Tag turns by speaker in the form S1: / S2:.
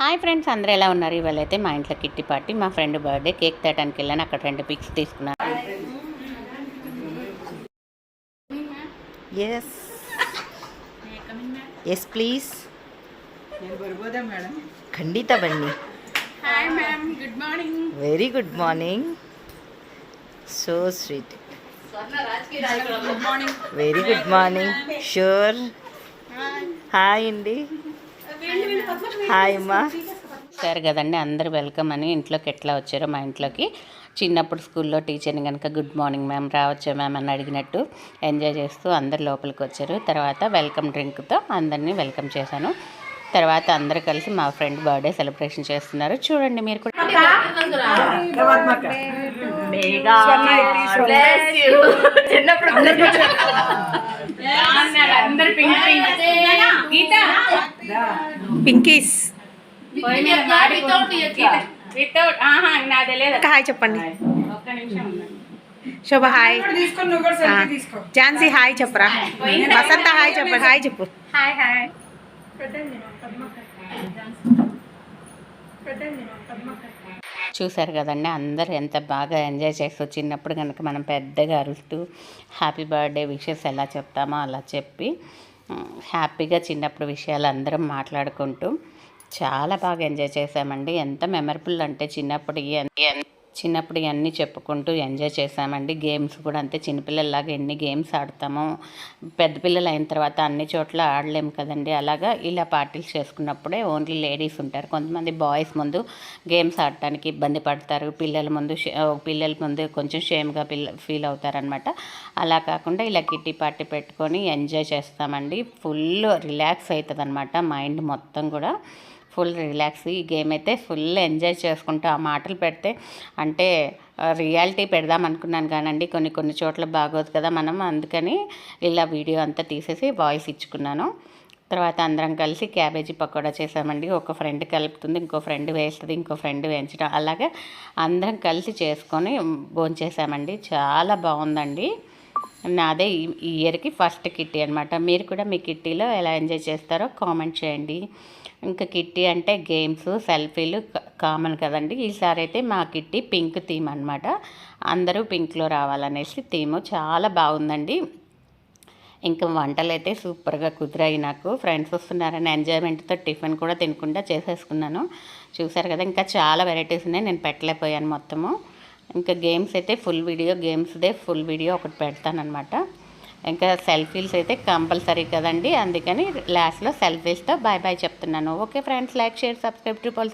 S1: Hi friends అందరూ ఎలా ఉన్నారు? ఇవాళ అయితే మా ఇంట్లో కిట్టి పార్టీ. మా ఫ్రెండ్ బర్త్డే కేక్ తేటానికి వెళ్ళాను. అక్కడ రెండు పిక్స్ తీసుకున్నాను. ఎస్ ఎస్ ప్లీజ్
S2: ఖండిత బండి
S1: very good morning so sweet very good morning sure hi అండి హాయ్ అమ్మా. సరే కదండి అందరు వెల్కమ్ అని ఇంట్లోకి ఎట్లా వచ్చారో మా ఇంట్లోకి. చిన్నప్పుడు స్కూల్లో టీచర్ని కనుక గుడ్ మార్నింగ్ మ్యామ్ రావచ్చా మ్యామ్ అని అడిగినట్టు ఎంజాయ్ చేస్తూ అందరు లోపలికి వచ్చారు. తర్వాత వెల్కమ్ డ్రింక్తో అందరినీ వెల్కమ్ చేశాను. తర్వాత అందరు కలిసి మా ఫ్రెండ్ బర్త్డే సెలబ్రేషన్ చేస్తున్నారు. చూడండి మీరు కూడా.
S3: పింకీస్
S2: వితౌట్ ఆహా నాది లేదు
S3: హాయ్ చెప్పండి.
S2: ఒక్క నిమిషం ఉండండి.
S3: శోభ హాయ్ ఝాన్సీ హాయ్ చెప్పరా? వసంత హాయ్ చెప్ప హాయ్ చెప్పు.
S2: హాయ్ హాయ్
S1: చూశారు కదండి అందరూ ఎంత బాగా ఎంజాయ్ చేస్తూ చిన్నప్పుడు కనుక మనం పెద్దగా అరుస్తూ హ్యాపీ బర్త్డే విషెస్ ఎలా చెప్తామో అలా చెప్పి హ్యాపీగా చిన్నప్పుడు విషయాలు అందరం మాట్లాడుకుంటూ చాలా బాగా ఎంజాయ్ చేసామండి ఎంత మెమరబుల్ అంటే చిన్నప్పుడు ఇయన్- చిన్నప్పుడు ఇవన్నీ చెప్పుకుంటూ ఎంజాయ్ చేసామండి గేమ్స్ కూడా అంతే. చిన్నపిల్లల్లాగా ఎన్ని గేమ్స్ ఆడతాము పెద్ద పిల్లలు అయిన తర్వాత అన్ని చోట్ల ఆడలేము కదండి. అలాగా ఇలా పార్టీలు చేసుకున్నప్పుడే ఓన్లీ లేడీస్ ఉంటారు. కొంతమంది బాయ్స్ ముందు గేమ్స్ ఆడటానికి ఇబ్బంది పడతారు. పిల్లల ముందు పిల్లల ముందు కొంచెం షేమ్గా పిల్ల ఫీల్ అవుతారనమాట అలా కాకుండా ఇలా కిట్టి పార్టీ పెట్టుకొని ఎంజాయ్ చేస్తామండి. ఫుల్ రిలాక్స్ అవుతుంది అనమాట మైండ్ మొత్తం కూడా. Full relax. ఈ గేమ్ అయితే ఫుల్ ఎంజాయ్ చేసుకుంటూ ఆ మాటలు పెడితే అంటే రియాలిటీ పెడదాం అనుకున్నాను కానండి. కొన్ని కొన్ని చోట్ల బాగోదు కదా మనం. అందుకని ఇలా వీడియో అంతా తీసేసి వాయిస్ ఇచ్చుకున్నాను. తర్వాత అందరం కలిసి క్యాబేజీ పకోడా చేసామండి. ఒక ఫ్రెండ్ కలుపుతుంది ఇంకో ఫ్రెండ్ వేస్తుంది ఇంకో ఫ్రెండ్ వేయించడం. అలాగే అందరం కలిసి చేసుకొని భోంచేసామండి. చాలా బాగుందండి. నాదే ఈ ఇయర్కి ఫస్ట్ కిట్టి అనమాట మీరు కూడా మీ కిట్టీలో ఎలా ఎంజాయ్ చేస్తారో కామెంట్ చేయండి. ఇంకా కిట్టి అంటే గేమ్స్ సెల్ఫీలు కామన్ కదండి. ఈసారి అయితే మా కిట్టి పింక్ థీమ్ అనమాట అందరూ పింక్లో రావాలనేసి థీము చాలా బాగుందండి. ఇంకా వంటలు అయితే సూపర్గా కుదిరాయి నాకు. ఫ్రెండ్స్ వస్తున్నారని ఎంజాయ్మెంట్తో టిఫిన్ కూడా తినకుండా చేసేసుకున్నాను. చూసారు కదా ఇంకా చాలా వెరైటీస్ ఉన్నాయి. నేను పెట్టలేకపోయాను మొత్తము. ఇంకా గేమ్స్ అయితే ఫుల్ వీడియో గేమ్స్దే ఫుల్ వీడియో ఒకటి పెడతానమాట ఇంకా సెల్ఫీస్ అయితే కంపల్సరీ కదండి అందుకని లాస్ట్లో సెల్ఫీస్తో బాయ్ బాయ్ చెప్తున్నాను. Okay friends like share subscribe to Paul